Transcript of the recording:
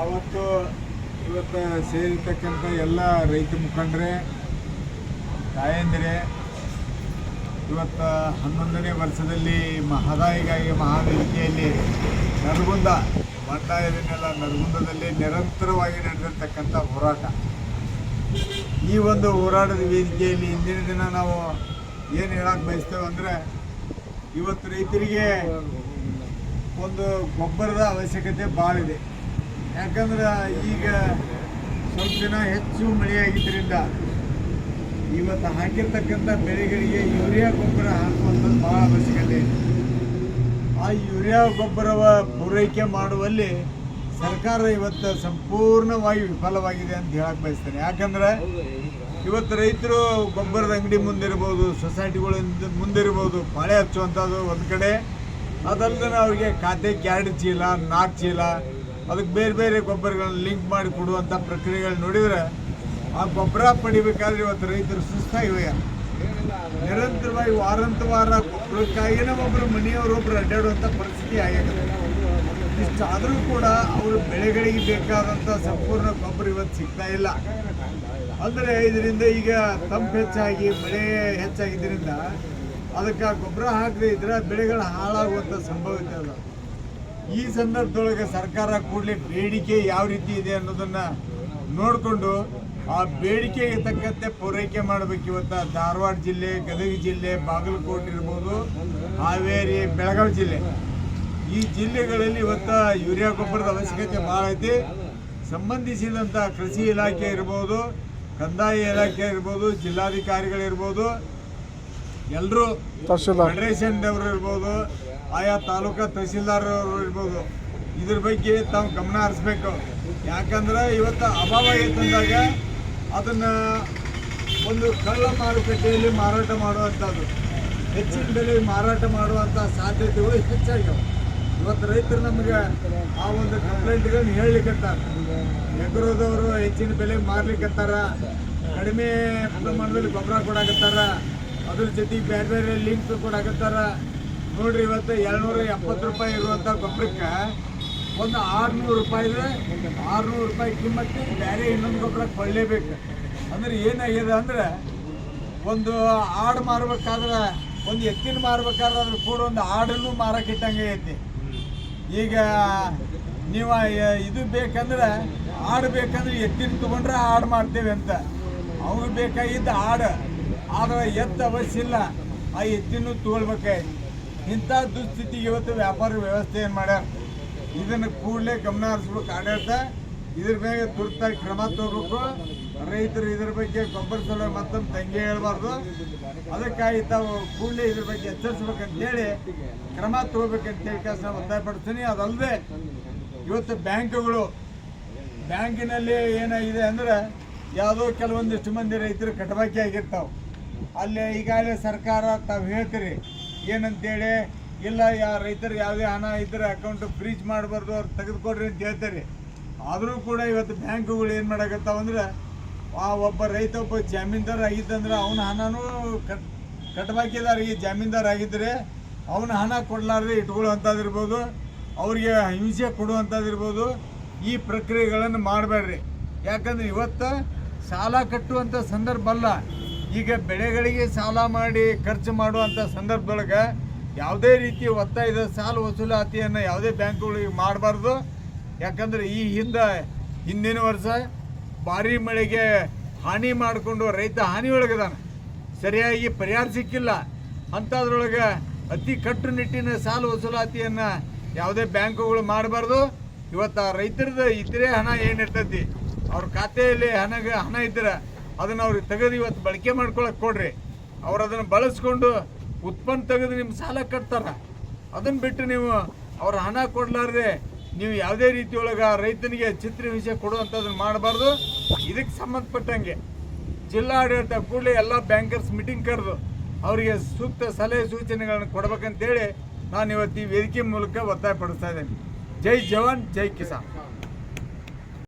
ಯಾವತ್ತು ಇವತ್ತು ಸೇರಿರ್ತಕ್ಕಂಥ ಎಲ್ಲ ರೈತ ಮುಖಂಡರೇ, ತಾಯಂದಿರೇ, ಇವತ್ತು ಹನ್ನೊಂದನೇ ವರ್ಷದಲ್ಲಿ ಮಹದಾಯಿಗಾಗಿ ಮಹಾವೇದಿಕೆಯಲ್ಲಿ ನರಗುಂದ, ಬಂಡಾಯದನ್ನೆಲ್ಲ ನರಗುಂದದಲ್ಲಿ ನಿರಂತರವಾಗಿ ನಡೆದಿರ್ತಕ್ಕಂಥ ಹೋರಾಟ. ಈ ಒಂದು ಹೋರಾಟದ ವೇದಿಕೆಯಲ್ಲಿ ಇಂದಿನ ದಿನ ನಾವು ಏನು ಹೇಳಕ್ಕೆ ಬಯಸ್ತೇವೆ ಅಂದರೆ, ಇವತ್ತು ರೈತರಿಗೆ ಒಂದು ಗೊಬ್ಬರದ ಅವಶ್ಯಕತೆ ಭಾಳ ಇದೆ. ಯಾಕಂದ್ರೆ ಈಗ ಸ್ವಲ್ಪ ದಿನ ಹೆಚ್ಚು ಮಳೆಯಾಗಿದ್ದರಿಂದ ಇವತ್ತು ಹಾಕಿರ್ತಕ್ಕಂಥ ಬೆಳೆಗಳಿಗೆ ಯೂರಿಯಾ ಗೊಬ್ಬರ ಹಾಕುವಂಥದ್ದು ಭಾಳ ಅವಶ್ಯಕತೆ ಇದೆ. ಆ ಯೂರಿಯಾ ಗೊಬ್ಬರವ ಪೂರೈಕೆ ಮಾಡುವಲ್ಲಿ ಸರ್ಕಾರ ಇವತ್ತು ಸಂಪೂರ್ಣವಾಗಿ ವಿಫಲವಾಗಿದೆ ಅಂತ ಹೇಳಕ್ ಬಯಸ್ತೇನೆ. ಯಾಕಂದ್ರೆ ಇವತ್ತು ರೈತರು ಗೊಬ್ಬರದ ಅಂಗಡಿ ಮುಂದಿರ್ಬೋದು, ಸೊಸೈಟಿಗಳ ಮುಂದಿರ್ಬೋದು, ಪಾಳೆ ಹಚ್ಚುವಂಥದ್ದು ಒಂದು ಕಡೆ. ಅದಲ್ಲದೆ ಅವ್ರಿಗೆ ಖಾತೆಗೆ ಎರಡು ಚೀಲ ನಾಲ್ಕು ಚೀಲ ಅದಕ್ಕೆ ಬೇರೆ ಬೇರೆ ಗೊಬ್ಬರಗಳನ್ನ ಲಿಂಕ್ ಮಾಡಿ ಕೊಡುವಂಥ ಪ್ರಕ್ರಿಯೆಗಳು ನೋಡಿದರೆ ಆ ಗೊಬ್ಬರ ಪಡಿಬೇಕಾದ್ರೆ ಇವತ್ತು ರೈತರು ಸುಸ್ತಾಗಿವೆ ನಿರಂತರವಾಗಿ ವಾರಂತ ವಾರ ಗೊಬ್ಬರಕ್ಕಾಗಿನೇ ಒಬ್ಬರು ಮನೆಯವರೊಬ್ಬರು ಅಡ್ಡಾಡುವಂಥ ಪರಿಸ್ಥಿತಿ ಆಗಿದೆ ಇಷ್ಟಾದರೂ ಕೂಡ ಅವರು ಬೆಳೆಗಳಿಗೆ ಬೇಕಾದಂಥ ಸಂಪೂರ್ಣ ಗೊಬ್ಬರ ಇವತ್ತು ಸಿಗ್ತಾ ಇಲ್ಲ. ಅಂದರೆ ಇದರಿಂದ ಈಗ ತಂಪು ಹೆಚ್ಚಾಗಿ, ಮಳೆ ಹೆಚ್ಚಾಗಿದ್ದರಿಂದ ಅದಕ್ಕೆ ಗೊಬ್ಬರ ಹಾಕದೇ ಇದ್ರೆ ಬೆಳೆಗಳು ಹಾಳಾಗುವಂಥ ಸಂಭವತೆ ಅದ ಈ ಸಂದರ್ಭದೊಳಗೆ ಸರ್ಕಾರ ಕೂಡಲೇ ಬೇಡಿಕೆ ಯಾವ ರೀತಿ ಇದೆ ಅನ್ನೋದನ್ನ ನೋಡಿಕೊಂಡು ಆ ಬೇಡಿಕೆಗೆ ತಕ್ಕಂತೆ ಪೂರೈಕೆ ಮಾಡಬೇಕು. ಇವತ್ತು ಧಾರವಾಡ ಜಿಲ್ಲೆ, ಗದಗ ಜಿಲ್ಲೆ, ಬಾಗಲಕೋಟೆ ಇರ್ಬೋದು, ಹಾವೇರಿ, ಬೆಳಗಾವಿ ಜಿಲ್ಲೆ. ಈ ಜಿಲ್ಲೆಗಳಲ್ಲಿ ಇವತ್ತು ಯೂರಿಯಾ ಗೊಬ್ಬರದ ಅವಶ್ಯಕತೆ ಭಾಳ ಐತಿ. ಸಂಬಂಧಿಸಿದಂಥ ಕೃಷಿ ಇಲಾಖೆ ಇರ್ಬೋದು, ಕಂದಾಯ ಇಲಾಖೆ ಇರ್ಬೋದು, ಜಿಲ್ಲಾಧಿಕಾರಿಗಳಿರ್ಬೋದು ಎಲ್ಲರೂ ಫೆಡರೇಷನ್ ಫೆಡರೇಷನ್ದವರು ಇರ್ಬೋದು ಆಯಾ ತಾಲೂಕಾ ತಹಸೀಲ್ದಾರ್ ಅವರು ಇರ್ಬೋದು ಇದ್ರ ಬಗ್ಗೆ ತಾವು ಗಮನ ಹರಿಸ್ಬೇಕು. ಯಾಕಂದ್ರೆ ಇವತ್ತು ಅಭಾವ ಅಂದಾಗ ಅದನ್ನ ಒಂದು ಕಳ್ಳ ಮಾರುಕಟ್ಟೆಯಲ್ಲಿ ಮಾರಾಟ ಮಾಡುವಂಥದ್ದು. ಹೆಚ್ಚಿನ ಬೆಲೆ ಮಾರಾಟ ಮಾಡುವಂಥ ಸಾಧ್ಯತೆಗಳು ಹೆಚ್ಚಾಗ್ಯವೆ. ಇವತ್ತು ರೈತರು ನಮಗೆ ಆ ಒಂದು ಕಂಪ್ಲೇಂಟ್ಗಳನ್ನ ಹೇಳಲಿಕ್ಕತ್ತಾರೆ ಎಗ್ರೋದವರು ಹೆಚ್ಚಿನ ಬೆಲೆ ಮಾರ್ಲಿಕ್ಕತ್ತಾರ ಕಡಿಮೆ ಪ್ರಮಾಣದಲ್ಲಿ ಗೊಬ್ಬರ ಕೊಡಾಕತ್ತಾರ. ಅದ್ರ ಜೊತೆಗೆ ಬೇರೆ ಬೇರೆ ಲಿಂಕ್ ಕೊಡಾಕತ್ತಾರ ನೋಡ್ರಿ ಇವತ್ತು ಏಳ್ನೂರ ಎಪ್ಪತ್ತು ರೂಪಾಯಿ ಇರುವಂಥ ಗೊಬ್ಬರಕ್ಕೆ ಒಂದು ಆರುನೂರು ರೂಪಾಯಿಗೆ ಆರುನೂರು ರೂಪಾಯಿ ಕಿಮ್ಮತ್ತೆ, ಬೇರೆ ಇನ್ನೊಂದು ಗೊಬ್ಬರ ಕೊಳ್ಳೇಬೇಕು ಅಂದ್ರೆ ಏನಾಗಿದೆ ಅಂದ್ರೆ ಒಂದು ಆಡು ಮಾರ್ಬೇಕಾದ್ರೆ, ಒಂದು ಎತ್ತಿನ ಮಾರ್ಬೇಕಾದ್ರೆ ಅದ್ರ ಕೂಡ ಒಂದು ಆಡನ್ನು ಮಾರಕ್ಕೆ ಐತಿ. ಈಗ ನೀವು ಇದು ಬೇಕಂದ್ರೆ, ಆಡು ಬೇಕಂದ್ರೆ ಎತ್ತಿನ ತಗೊಂಡ್ರೆ ಆಡು ಮಾಡ್ತೇವೆ ಅಂತ. ಅವ್ರು ಬೇಕಾಗಿದ್ದ ಆಡು. ಆದ್ರೆ ಎತ್ತ ಅವಶ್ಯ ಇಲ್ಲ ಆ ಎತ್ತಿನೂ ತಗೊಳ್ಬೇಕಾಯ್ತು ಇಂಥ ದುಸ್ಥಿತಿಗೆ ಇವತ್ತು ವ್ಯಾಪಾರ ವ್ಯವಸ್ಥೆ ಏನು ಮಾಡ್ಯಾರ? ಇದನ್ನು ಕೂಡಲೇ ಗಮನ ಹರಿಸ್ಬೇಕು. ಆಡಳಿತ ಇದ್ರ ಮೇಲೆ ತುರ್ತಾಗಿ ಕ್ರಮ ತಗೋಬೇಕು. ರೈತರು ಇದ್ರ ಬಗ್ಗೆ ಗೊಬ್ಬರ ಸಲ ಮತ್ತೊಮ್ಮೆ ತಂಗಿ ಹೇಳ್ಬಾರ್ದು. ಅದಕ್ಕಾಗಿ ತಾವು ಕೂಡಲೇ ಇದ್ರ ಬಗ್ಗೆ ಎಚ್ಚರಿಸ್ಬೇಕಂತೇಳಿ ಕ್ರಮ ತಗೋಬೇಕಂತೇಳಿ ಕೆಲಸ ಒತ್ತಾಯಪಡ್ತೀನಿ ಅದಲ್ಲದೆ ಇವತ್ತು ಬ್ಯಾಂಕುಗಳು, ಬ್ಯಾಂಕಿನಲ್ಲಿ ಏನಾಗಿದೆ ಅಂದ್ರೆ ಯಾವುದೋ ಕೆಲವೊಂದಿಷ್ಟು ಮಂದಿ ರೈತರು ಕಟಬಾಕಿ ಆಗಿರ್ತಾವೆ. ಅಲ್ಲಿ ಈಗಾಗಲೇ ಸರ್ಕಾರ ತಾವು ಹೇಳ್ತೀರಿ, ಏನಂತೇಳಿ, ಇಲ್ಲ, ಯಾ ರೈತರು ಯಾವುದೇ ಹಣ ಇದ್ದರೆ ಅಕೌಂಟ್ ಫ್ರೀಜ್ ಮಾಡಬಾರ್ದು ಅವ್ರು ತೆಗೆದುಕೊಡ್ರಿ ಅಂತ ಹೇಳ್ತಾರೆ. ಆದರೂ ಕೂಡ ಇವತ್ತು ಬ್ಯಾಂಕುಗಳು ಏನು ಮಾಡಕತ್ತಾವ ಅಂದ್ರೆ, ಆ ಒಬ್ಬ ರೈತ, ಒಬ್ಬ ಜಾಮೀನ್ದಾರ ಆಗಿದ್ದಂದ್ರೆ ಅವನ ಹಣನೂ ಕಟ್, ಕಟ್ಬಾಕಿದಾರ. ಈ ಜಾಮೀನ್ದಾರ ಆಗಿದ್ದರೆ ಅವನ ಹಣ ಕೊಡ್ಲಾರ್ದೆ ಇಟ್ಕೊಳ್ಳುವಂಥದ್ದಿರ್ಬೋದು ಅವ್ರಿಗೆ ಹಿಂಸೆ ಕೊಡುವಂಥದ್ದಿರ್ಬೋದು ಈ ಪ್ರಕ್ರಿಯೆಗಳನ್ನು ಮಾಡಬೇಡ್ರಿ. ಯಾಕಂದ್ರೆ ಇವತ್ತು ಸಾಲ ಕಟ್ಟುವಂಥ ಸಂದರ್ಭ ಅಲ್ಲ. ಈಗ ಬೆಳೆಗಳಿಗೆ ಸಾಲ ಮಾಡಿ ಖರ್ಚು ಮಾಡುವಂಥ ಸಂದರ್ಭದೊಳಗೆ ಯಾವುದೇ ರೀತಿ ಒತ್ತಾಯದ ಸಾಲ ವಸೂಲಾತಿಯನ್ನು ಯಾವುದೇ ಬ್ಯಾಂಕ್ಗಳಿಗೆ ಮಾಡಬಾರ್ದು. ಯಾಕಂದ್ರೆ ಈ ಹಿಂದೆ ಹಿಂದಿನ ವರ್ಷ ಭಾರಿ ಮಳೆಗೆ ಹಾನಿ ಮಾಡಿಕೊಂಡು ರೈತ ಹಾನಿ ಒಳಗದಾನ ಸರಿಯಾಗಿ ಪರಿಹಾರ ಸಿಕ್ಕಿಲ್ಲ. ಅಂಥದ್ರೊಳಗೆ ಅತಿ ಕಟ್ಟುನಿಟ್ಟಿನ ಸಾಲ ವಸೂಲಾತಿಯನ್ನು ಯಾವುದೇ ಬ್ಯಾಂಕುಗಳು ಮಾಡಬಾರ್ದು. ಇವತ್ತು ರೈತರದ್ದು ಇತರೆ ಹಣ ಏನಿರ್ತೈತಿ? ಅವ್ರ ಖಾತೆಯಲ್ಲಿ ಹಣ ಹಣ ಇದ್ರೆ ಅದನ್ನು ಅವ್ರಿಗೆ ತೆಗೆದು ಇವತ್ತು ಬಳಕೆ ಮಾಡ್ಕೊಳಕ್ಕೆ ಕೊಡ್ರಿ. ಅವ್ರು ಅದನ್ನು ಬಳಸ್ಕೊಂಡು ಉತ್ಪನ್ನ ತೆಗೆದು ನಿಮ್ಮ ಸಾಲ ಕಟ್ತಾರೆ. ಅದನ್ನು ಬಿಟ್ಟು ನೀವು ಅವ್ರ ಹಣ ಕೊಡಲಾರ್ದೆ ನೀವು ಯಾವುದೇ ರೀತಿಯೊಳಗೆ ರೈತನಿಗೆ ಚಿತ್ರ ವಿಷಯ ಕೊಡುವಂಥದ್ದನ್ನು ಮಾಡಬಾರ್ದು. ಇದಕ್ಕೆ ಸಂಬಂಧಪಟ್ಟಂಗೆ ಜಿಲ್ಲಾಡಳಿತ ಕೂಡಲೇ ಎಲ್ಲ ಬ್ಯಾಂಕರ್ಸ್ ಮೀಟಿಂಗ್ ಕರೆದು ಅವರಿಗೆ ಸೂಕ್ತ ಸಲಹೆ ಸೂಚನೆಗಳನ್ನು ಕೊಡ್ಬೇಕಂತೇಳಿ ನಾನು ಇವತ್ತು ಈ ವೇದಿಕೆ ಮೂಲಕ ಒತ್ತಾಯಪಡಿಸ್ತಾ ಇದ್ದೇನೆ. ಜೈ ಜವಾನ್, ಜೈ ಕಿಸಾನ್.